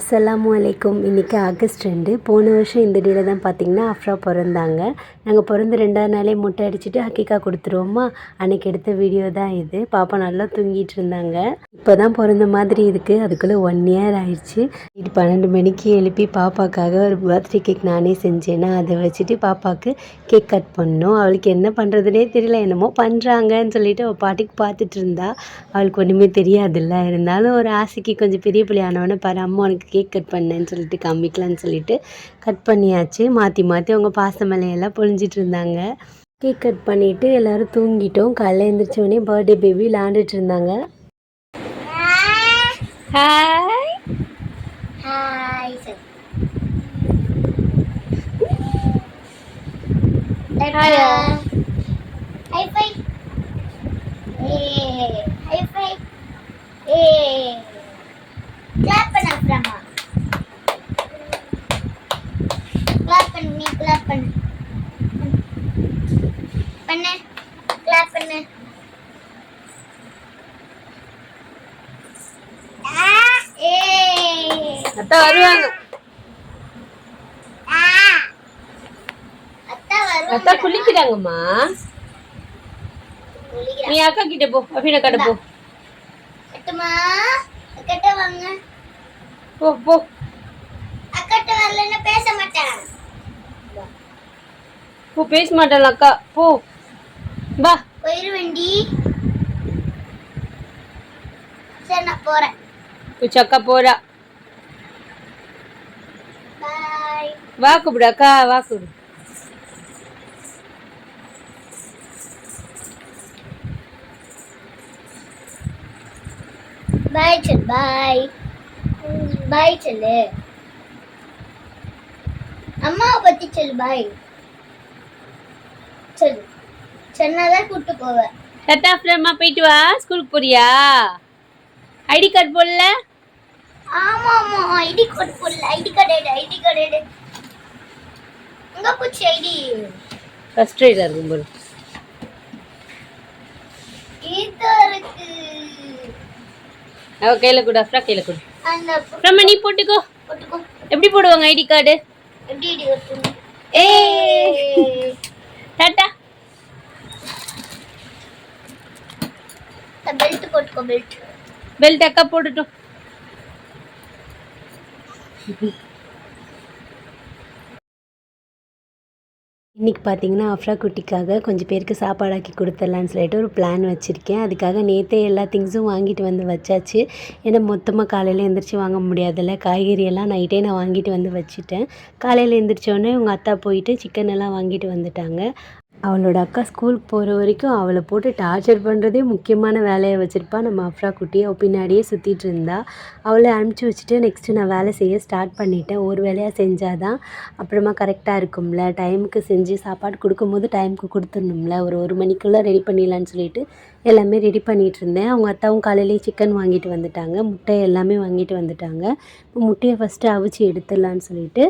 அஸ்லாம் வலைக்கும் இன்றைக்கி ஆகஸ்ட் ரெண்டு. போன வருஷம் இந்த டேல தான் பார்த்திங்கன்னா அஃப்ரா பிறந்தாங்க. நாங்கள் பிறந்து ரெண்டாவது நாளே முட்டை அடிச்சுட்டு ஹக்கிக்கா கொடுத்துருவோமா? அன்றைக்கி எடுத்த வீடியோ தான் இது. பாப்பா நல்லா தூங்கிட்டு இருந்தாங்க. இப்போ தான் பிறந்த மாதிரி இருக்குது அதுக்குள்ளே ஒன் இயர் ஆயிடுச்சு. இது பன்னெண்டு மணிக்கு எழுப்பி பாப்பாக்காக ஒரு பர்த்டே கேக் நானே செஞ்சேன்னா அதை வச்சுட்டு பாப்பாவுக்கு கேக் கட் பண்ணோம். அவளுக்கு என்ன பண்ணுறதுனே தெரியல. என்னமோ பண்ணுறாங்கன்னு சொல்லிட்டு அவள் பாட்டுக்கு பார்த்துட்டு இருந்தா. அவளுக்கு ஒன்றுமே தெரியாதுல்ல. இருந்தாலும் ஒரு ஆசைக்கு கொஞ்சம் பெரிய பிள்ளை ஆனவொடனே பாரு அம்மா உனக்கு கேக் கட் பண்ணேன்னு சொல்லிட்டு காமிக்கலான்னு சொல்லிட்டு கட் பண்ணியாச்சு. மாற்றி மாற்றி அவங்க பாசமலையெல்லாம் பொழிஞ்சிட்டு இருந்தாங்க. கேக் கட் பண்ணிவிட்டு எல்லோரும் தூங்கிட்டோம். காலைல எழுந்திரிச்சோடனே பர்த்டே பேபி விளாண்டுட்டு இருந்தாங்க. Hi a high five a clap பண்ண அப்புறமா கிளாப் பண்ணு நீ கிளாப் பண்ணு. பண்ணு கிளாப் பண்ணு. அத்தா வருவாங்க. அத்தா குளிக்கிறாங்கம்மா. நீ அக்கா கிட்ட போ அபின கட்ட போ. கட்டுமா வாங்க. போ போ. அக்கட்ட வரலன்னா பேச மாட்டேன். போ பேச மாட்டேன் அக்கா? போ. வா. போயிருவேண்டி சரி நான் போறேன். உச்சி அக்கா போறா. வா கூப்பிடு அக்கா வா கூப்பிடு. பாய் சொல்லு பாய் சொல்லு. அம்மாவை பத்தி சொல்லு பாய் சொல்லு. சொன்னாதான் கூட்டு போவேன் சட்டா ஃப்ரெம்மா போயிட்டு வா. ஸ்கூலுக்கு போறியா? ஐடி கார்டு போடல? ஆமா ஆமா ஐடி கார்டு போடல. ஐடி கார்டு எடு ஐடி கார்டு எடு. எங்க போச்சு ஐடி? ஃபர்ஸ்ட் ரைடா இருக்கும் இது இருக்கு. அவ கையில கொடு அஃப்ரா கையில கொடு. ஃப்ரெம்மா நீ போட்டுக்கோ. போட்டுக்கோ. எப்படி போடுவாங்க ஐடி கார்டு? ஏய். டாட்டா. பெல்ட் போட்டுக்கோ பெல்ட் பெல்ட் அக்கா போட்டுட்டோம் இன்றைக்கி பார்த்தீங்கன்னா அஃப்ரா குட்டிக்காக கொஞ்சம் பேருக்கு சாப்பாடாக்கி கொடுத்துடலான்னு சொல்லிட்டு ஒரு பிளான் வச்சுருக்கேன். அதுக்காக நேற்றே எல்லா திங்ஸும் வாங்கிட்டு வந்து வச்சாச்சு. ஏன்னா மொத்தமாக காலையில் எழுந்திரிச்சு வாங்க முடியாதுல்ல. காய்கறி எல்லாம் நைட்டே நான் வாங்கிட்டு வந்து வச்சுட்டேன். காலையில் எந்திரிச்சோடனே உங்கள் அத்தா போயிட்டு சிக்கன் எல்லாம் வாங்கிட்டு வந்துட்டாங்க. அவளோட அக்கா ஸ்கூலுக்கு போகிற வரைக்கும் அவளை போட்டு டார்ச்சர் பண்ணுறதே முக்கியமான வேலையை வச்சுருப்பா. நம்ம அஃப்ரா குட்டி அவள் பின்னாடியே சுற்றிட்டு இருந்தா. அவளை அனுப்பிச்சி வச்சுட்டு நெக்ஸ்ட்டு நான் வேலை செய்ய ஸ்டார்ட் பண்ணிட்டேன். ஒரு வேலையாக செஞ்சால் தான் அப்புறமா கரெக்டாக இருக்கும்ல. டைமுக்கு செஞ்சு சாப்பாடு கொடுக்கும்போது டைமுக்கு கொடுத்துடணும்ல. ஒரு ஒரு மணிக்குள்ளே ரெடி பண்ணிடலான்னு சொல்லிட்டு எல்லாமே ரெடி பண்ணிகிட்டு இருந்தேன் அவங்க அத்தாவும் காலையிலேயே சிக்கன் வாங்கிட்டு வந்துட்டாங்க. முட்டை எல்லாமே வாங்கிட்டு வந்துட்டாங்க. இப்போ முட்டையை ஃபஸ்ட்டு அவிச்சு எடுத்துடலான்னு சொல்லிட்டு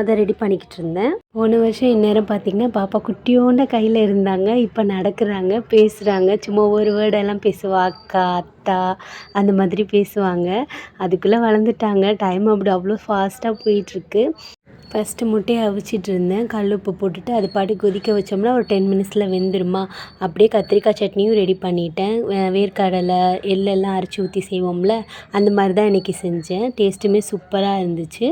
அதை ரெடி பண்ணிக்கிட்டு இருந்தேன் போன வருஷம் இந்நேரம் பார்த்திங்கன்னா பாப்பா குட்டியோண்ட கையில் இருந்தாங்க. இப்போ நடக்கிறாங்க பேசுகிறாங்க சும்மா ஒரு வேர்டெல்லாம் பேசுவா. அக்கா அத்தா அந்த மாதிரி பேசுவாங்க. அதுக்குள்ளே வளர்ந்துட்டாங்க. டைம் அப்படி அவ்வளோ ஃபாஸ்ட்டாக போயிட்டுருக்கு. ஃபஸ்ட்டு முட்டையை அவிச்சிட்டு இருந்தேன். கல் உப்பு போட்டுட்டு அது பாட்டு கொதிக்க வச்சோம்னா ஒரு டென் மினிட்ஸில் வெந்துருமா. அப்படியே கத்திரிக்காய் சட்னியும் ரெடி பண்ணிட்டேன். வேர்க்கடலை எள்ளெல்லாம் அரைச்சி ஊற்றி செய்வோம்ல அந்த மாதிரி தான் இன்றைக்கி செஞ்சேன் டேஸ்ட்டுமே சூப்பராக இருந்துச்சு.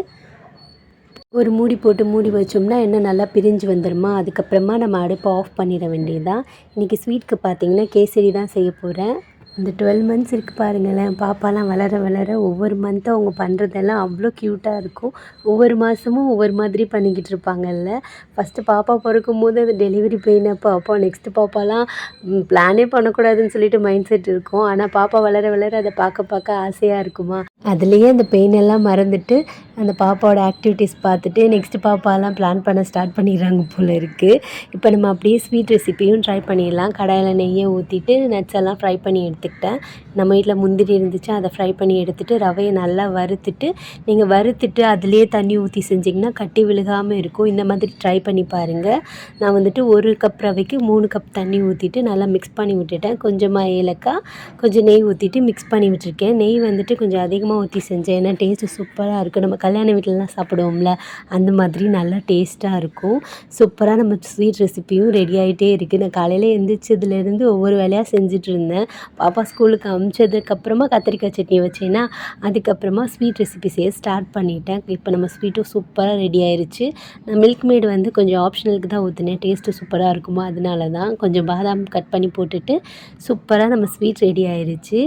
ஒரு மூடி போட்டு மூடி வச்சோம்னா என்ன நல்லா பிரிஞ்சு வந்துடுமா அதுக்கப்புறமா நம்ம அடுப்பை ஆஃப் பண்ணிட வேண்டியதுதான். இன்றைக்கி ஸ்வீட்க்கு பார்த்தீங்கன்னா கேசரி தான் செய்ய போகிறேன் இந்த டுவெல் மந்த்ஸ் இருக்குது பாருங்களேன். பாப்பாலாம் வளர வளர ஒவ்வொரு மந்த்தும் அவங்க பண்ணுறதெல்லாம் அவ்வளோ க்யூட்டாக இருக்கும். ஒவ்வொரு மாதமும் ஒவ்வொரு மாதிரி பண்ணிக்கிட்டு இருப்பாங்கல்ல. ஃபஸ்ட்டு பாப்பா பிறக்கும் போது அது டெலிவரி பெயின் அப்போ அப்போ நெக்ஸ்ட்டு பாப்பாலாம் பிளானே பண்ணக்கூடாதுன்னு சொல்லிட்டு மைண்ட் செட் இருக்கும். ஆனால் பாப்பா வளர வளர அதை பார்க்க பார்க்க ஆசையாக இருக்குமா? அதுலேயே அந்த பெயின் எல்லாம் மறந்துட்டு அந்த பாப்பாவோட ஆக்டிவிட்டீஸ் பார்த்துட்டு நெக்ஸ்ட் பாப்பாலாம் பிளான் பண்ண ஸ்டார்ட் பண்ணிடுறாங்க போல் இருக்குது இப்போ நம்ம அப்படியே ஸ்வீட் ரெசிபியும் ட்ரை பண்ணிடலாம். கடாயில் நெய்யை ஊற்றிட்டு நட்ஸ் எல்லாம் ஃப்ரை பண்ணி எடுத்துக்கிட்டேன் நம்ம வீட்டில் முந்திரி இருந்துச்சு அதை ஃப்ரை பண்ணி எடுத்துட்டு ரவையை நல்லா வறுத்துட்டு நீங்கள் வறுத்துட்டு அதுலேயே தண்ணி ஊற்றி செஞ்சிங்கன்னா கட்டி விழுகாமல் இருக்கும். இந்த மாதிரி ட்ரை பண்ணி பாருங்கள் நான் வந்துட்டு ஒரு கப் ரவைக்கு மூணு கப் தண்ணி ஊற்றிட்டு நல்லா மிக்ஸ் பண்ணி விட்டுட்டேன். கொஞ்சமாக ஏலக்காய் கொஞ்சம் நெய் ஊற்றிட்டு மிக்ஸ் பண்ணி விட்டுருக்கேன். நெய் வந்துட்டு கொஞ்சம் அதிகமாக கொஞ்சமாக ஊற்றி செஞ்சேன். ஏன்னா டேஸ்ட்டு சூப்பராக இருக்கும் நம்ம கல்யாண வீட்டிலலாம் சாப்பிடுவோம்ல அந்த மாதிரி நல்லா டேஸ்ட்டாக இருக்கும். சூப்பராக நம்ம ஸ்வீட் ரெசிப்பியும் ரெடி ஆகிட்டே இருக்குது நான் காலையில் எழுந்திரிச்சதுலேருந்து ஒவ்வொரு வேலையாக செஞ்சுட்டு இருந்தேன். பாப்பா ஸ்கூலுக்கு அமுச்சதுக்கப்புறமா கத்திரிக்காய் சட்னி வச்சேன்னா அதுக்கப்புறமா ஸ்வீட் ரெசிபி செய்ய ஸ்டார்ட் பண்ணிட்டேன். இப்போ நம்ம ஸ்வீட்டும் சூப்பராக ரெடி ஆயிடுச்சு நான் மில்க் மேடு வந்து கொஞ்சம் ஆப்ஷனலுக்கு தான் ஊற்றினேன் டேஸ்ட்டு சூப்பராக இருக்குமோ? அதனால தான் கொஞ்சம் பாதாம் கட் பண்ணி போட்டுட்டு சூப்பராக நம்ம ஸ்வீட் ரெடி ஆயிடுச்சு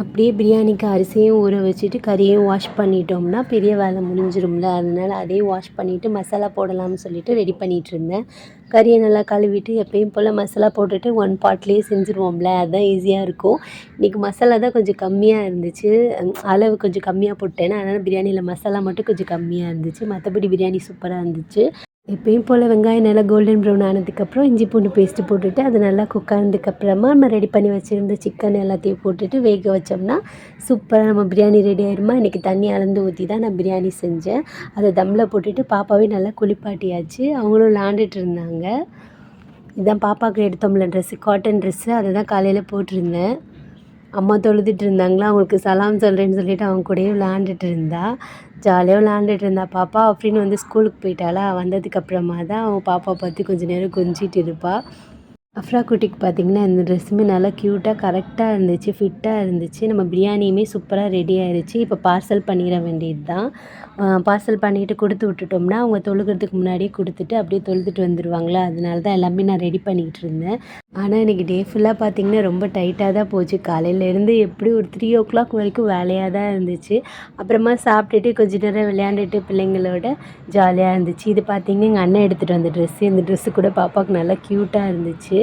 அப்படியே பிரியாணிக்கு அரிசியும் ஊற வச்சுட்டு கறியும் வாஷ் பண்ணிட்டோம்னா பெரிய வேலை முடிஞ்சிரும்ல. அதனால் அதையும் வாஷ் பண்ணிவிட்டு மசாலா போடலாம்னு சொல்லிட்டு ரெடி பண்ணிகிட்டு இருந்தேன். கறியை நல்லா கழுவிட்டு எப்பயும் போல் மசாலா போட்டுட்டு ஒன் பாட்லேயே செஞ்சுருவோம்ல. அதுதான் ஈஸியாக இருக்கும். இன்றைக்கி மசாலா தான் கொஞ்சம் கம்மியாக இருந்துச்சு. அளவு கொஞ்சம் கம்மியாக போட்டேன். அதனால் பிரியாணியில் மசாலா மட்டும் கொஞ்சம் கம்மியாக இருந்துச்சு. மற்றபடி பிரியாணி சூப்பராக இருந்துச்சு. எப்பயும் போல் வெங்காயம் நல்லா கோல்டன் ப்ரௌன் ஆனதுக்கப்புறம் இஞ்சி பூண்டு பேஸ்ட்டு போட்டுட்டு அது நல்லா குக் ஆனதுக்கப்புறமா நம்ம ரெடி பண்ணி வச்சுருந்த சிக்கன் எல்லாத்தையும் போட்டுட்டு வேக வச்சோம்னா சூப்பராக நம்ம பிரியாணி ரெடி ஆயிருமா? இன்றைக்கி தண்ணி அளந்து ஊற்றி தான் நான் பிரியாணி செஞ்சேன். அதை தம்மில் போட்டுட்டு பாப்பாவே நல்லா குளிப்பாட்டியாச்சு. அவங்களும் விளாண்டுட்டு இருந்தாங்க. இதுதான் பாப்பாவுக்கு எடுத்தோம்ல ட்ரெஸ்ஸு காட்டன் ட்ரெஸ்ஸு அதை தான் காலையில் போட்டிருந்தேன். அம்மா தொழுதுட்டு இருந்தாங்களா? அவங்களுக்கு சலாம் சொல்கிறேன்னு சொல்லிட்டு அவங்க கூடயே விளாண்டுட்டு இருந்தா. ஜாலியாக விளாண்டுட்டு இருந்தா. பாப்பா அப்படின்னு வந்து ஸ்கூலுக்கு போயிட்டாளா? வந்ததுக்கப்புறமா தான் அவன் பாப்பா பார்த்து கொஞ்ச நேரம் கொஞ்சிட்டு இருப்பாள் அஃப்ரா குட்டிக்கு பார்த்திங்கன்னா இந்த ட்ரெஸ்ஸுமே நல்லா க்யூட்டாக கரெக்டாக இருந்துச்சு ஃபிட்டாக இருந்துச்சு. நம்ம பிரியாணியுமே சூப்பராக ரெடி ஆயிருச்சு. இப்போ பார்சல் பண்ணிட வேண்டியது தான் பார்சல் பண்ணிவிட்டு கொடுத்து விட்டுட்டோம்னா அவங்க தொழுகிறதுக்கு முன்னாடியே கொடுத்துட்டு அப்படியே தொழுதுட்டு வந்துடுவாங்களா அதனால தான் எல்லாமே நான் ரெடி பண்ணிக்கிட்டு இருந்தேன். ஆனால் இன்றைக்கி டே ஃபுல்லாக பார்த்திங்கன்னா ரொம்ப டைட்டாக தான் போச்சு. காலையிலேருந்து எப்படி ஒரு த்ரீ ஓ கிளாக் வரைக்கும் வேலையாக தான் இருந்துச்சு. அப்புறமா சாப்பிட்டுட்டு கொஞ்சம் நேரம் விளையாண்டுட்டு பிள்ளைங்களோட ஜாலியாக இருந்துச்சு. இது பார்த்திங்கன்னா எங்கள் அண்ணன் எடுத்துகிட்டு வந்த ட்ரெஸ்ஸு இந்த ட்ரெஸ்ஸு கூட பாப்பாவுக்கு நல்லா க்யூட்டாக இருந்துச்சு.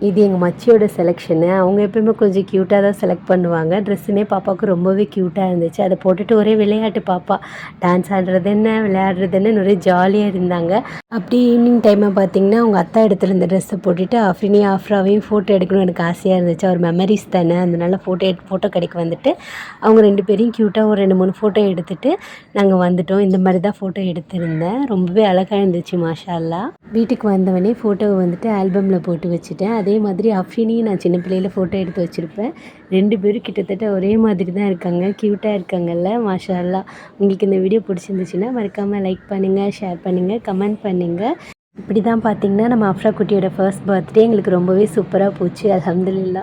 இது எங்கள் மச்சியோட செலெக்ஷனு அவங்க எப்பயுமே கொஞ்சம் க்யூட்டாக தான் செலக்ட் பண்ணுவாங்க. ட்ரெஸ்ஸுமே பாப்பாவுக்கு ரொம்பவே க்யூட்டாக இருந்துச்சு. அதை போட்டுட்டு ஒரே விளையாட்டு பாப்பா. டான்ஸ் ஆடுறது என்ன விளையாடுறது என்ன ஒரே ஜாலியாக இருந்தாங்க. அப்படி ஈவினிங் டைமை பார்த்தீங்கன்னா அவங்க அத்தா இடத்துல இந்த ட்ரெஸ்ஸை போட்டுட்டு அஃப்ரினி ஆஃப்ராவையும் ஃபோட்டோ எடுக்கணும்னு எனக்கு ஆசையாக இருந்துச்சு. அவர் மெமரிஸ் தானே. அதனால ஃபோட்டோ எடு ஃபோட்டோ கடைக்கு வந்துட்டு அவங்க ரெண்டு பேரையும் க்யூட்டாக ஒரு ரெண்டு மூணு ஃபோட்டோ எடுத்துட்டு நாங்கள் வந்துட்டோம். இந்த மாதிரி தான் ஃபோட்டோ எடுத்திருந்தேன். ரொம்பவே அழகாக இருந்துச்சு மாஷா வீட்டுக்கு வந்தவொடனே ஃபோட்டோவை வந்துட்டு ஆல்பமில் போட்டு வச்சுட்டேன். அதே மாதிரி அஃபினியும் நான் சின்ன பிள்ளையில் ஃபோட்டோ எடுத்து வச்சுருப்பேன். ரெண்டு பேரும் கிட்டத்தட்ட ஒரே மாதிரி தான் இருக்காங்க. க்யூட்டாக இருக்காங்கல்ல மாஷா உங்களுக்கு இந்த வீடியோ பிடிச்சிருந்துச்சுன்னா மறக்காமல் லைக் பண்ணுங்கள் ஷேர் பண்ணுங்கள் கமெண்ட் பண்ணுங்கள் இப்படி தான் பார்த்தீங்கன்னா நம்ம அஃப்ரா குட்டியோட ஃபர்ஸ்ட் பர்த்டே எங்களுக்கு ரொம்பவே சூப்பராக போச்சு அலமதுல்லா